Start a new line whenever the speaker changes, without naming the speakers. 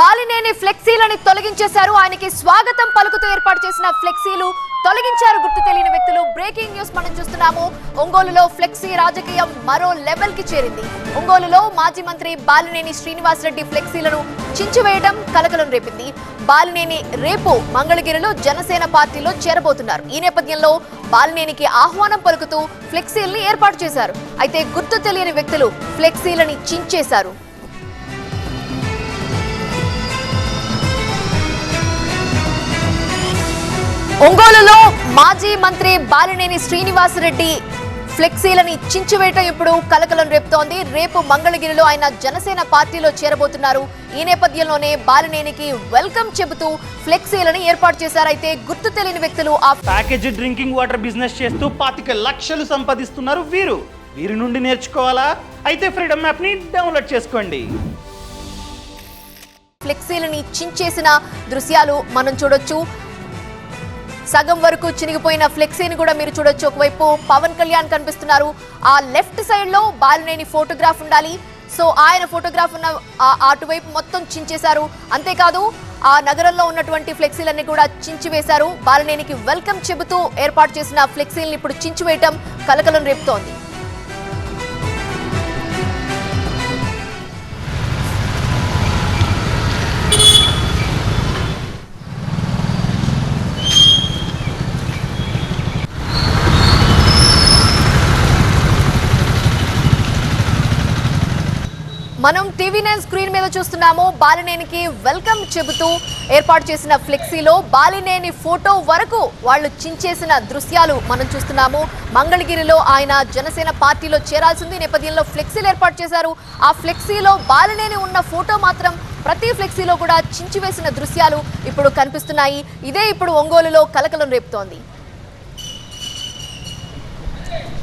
బాలినేని ఫ్లెక్సీలని తొలగించేశారు. ఆయనకి స్వాగతం పలుకుతూ ఏర్పాటు చేసిన ఫ్లెక్సీలు తొలగించారు. గుర్తు తెలియని వ్యక్తులు బ్రేకింగ్ న్యూస్ మనం చూస్తున్నాము. ఒంగోలులో ఫ్లెక్సీ రాజకీయం మరో లెవెల్కి చేరింది. ఒంగోలులో మాజీ మంత్రి బాలినేని శ్రీనివాసరెడ్డి ఫ్లెక్సీలను చించివేయడం కలకలం రేపింది. బాలినేని రేపు మంగళగిరిలో జనసేన పార్టీలో చేరబోతున్నారు. ఈ నేపథ్యంలో బాలినేనికి ఆహ్వానం పలుకుతూ ఫ్లెక్సీల్ని ఏర్పాటు చేశారు. అయితే గుర్తు తెలియని వ్యక్తులు ఫ్లెక్సీలని చించేశారు. ఒంగోలులో మాజీ మంత్రి బాలినేని శ్రీనివాసరెడ్డి ఫ్లెక్సీలని చించివేయటం ఇప్పుడు కలకలం రేపుతోంది. రేపు మంగళగిరిలో ఆయన జనసేన పార్టీలో చేరబోతున్నారు. ఈ నేపథ్యంలోనే బాలినేనికి వెల్కమ్ చెబుతూ ఫ్లెక్సీలని ఏర్పాటు చేశారు. అయితే గుర్తు తెలియని వ్యక్తులు ఆ
ప్యాకేజ్ డ్రింకింగ్ వాటర్ బిజినెస్ చేస్తూ పాతిక లక్షలు సంపాదిస్తున్నారు వీరు. వీరి నుండి నేర్చుకోవాలా? అయితే ఫ్రీడమ్ యాప్ని డౌన్లోడ్ చేసుకోండి.
ఫ్లెక్సీలని చించేసిన దృశ్యాలు మనం చూడొచ్చు. సగం వరకు చినిగిపోయిన ఫ్లెక్సీని కూడా మీరు చూడొచ్చు. ఒకవైపు పవన్ కళ్యాణ్ కనిపిస్తున్నారు. ఆ లెఫ్ట్ సైడ్లో బాలినేని ఫోటోగ్రాఫ్ ఉండాలి. సో ఆయన ఫోటోగ్రాఫ్ ఉన్న ఆ అటువైపు మొత్తం చించేశారు. అంతేకాదు ఆ నగరంలో ఉన్నటువంటి ఫ్లెక్సీలన్నీ కూడా చించివేశారు. బాలినేనికి వెల్కమ్ చెబుతూ ఏర్పాటు చేసిన ఫ్లెక్సీలను ఇప్పుడు చించివేయటం కలకలం రేపుతోంది. మనం టీవీ నైన్ స్క్రీన్ మీద చూస్తున్నాము. బాలినేనికి వెల్కమ్ చెబుతూ ఏర్పాటు చేసిన ఫ్లెక్సీలో బాలినేని ఫోటో వరకు వాళ్ళు చించేసిన దృశ్యాలు మనం చూస్తున్నాము. మంగళగిరిలో ఆయన జనసేన పార్టీలో చేరాల్సింది నేపథ్యంలో ఫ్లెక్సీలు ఏర్పాటు చేశారు. ఆ ఫ్లెక్సీలో బాలినేని ఉన్న ఫోటో మాత్రం ప్రతి ఫ్లెక్సీలో కూడా చించివేసిన దృశ్యాలు ఇప్పుడు కనిపిస్తున్నాయి. ఇదే ఇప్పుడు ఒంగోలులో కలకలం రేపుతోంది.